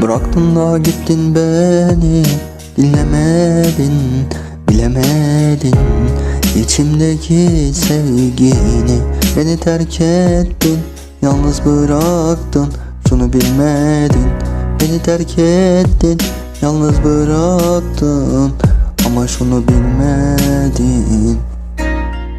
Bıraktın da gittin beni Dinlemedin bilemedin. İçimdeki sevgini Beni terk ettin Yalnız bıraktın Şunu bilmedin. Beni terk ettin Yalnız bıraktın Ama şunu bilmedin.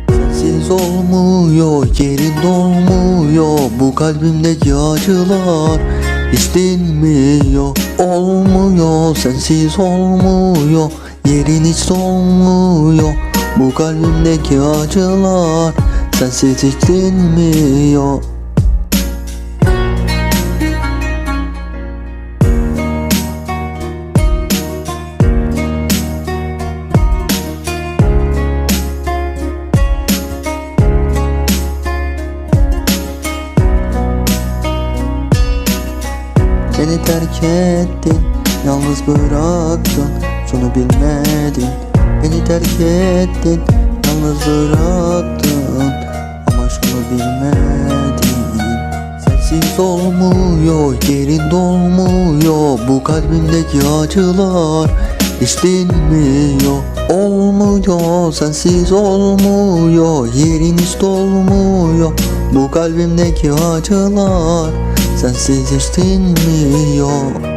Sensiz olmuyor, yerin dolmuyor Bu kalbimdeki acılar hiç dinmiyor Olmuyor, sensiz olmuyor Yerin hiç dolmuyor Bu kalbimdeki acılar Sensiz hiç dinmiyor Beni terk ettin Yalnız bıraktın. Şunu bilmedin. Beni terk ettin Yalnız bıraktın. Ama şunu bilmedin. Sensiz olmuyor Yerin dolmuyor. Bu kalbimdeki acılar Hiç dinmiyor Olmuyor Sensiz olmuyor. Yerin hiç dolmuyor. Bu kalbimdeki acılar Sensiz hiç dinmiyor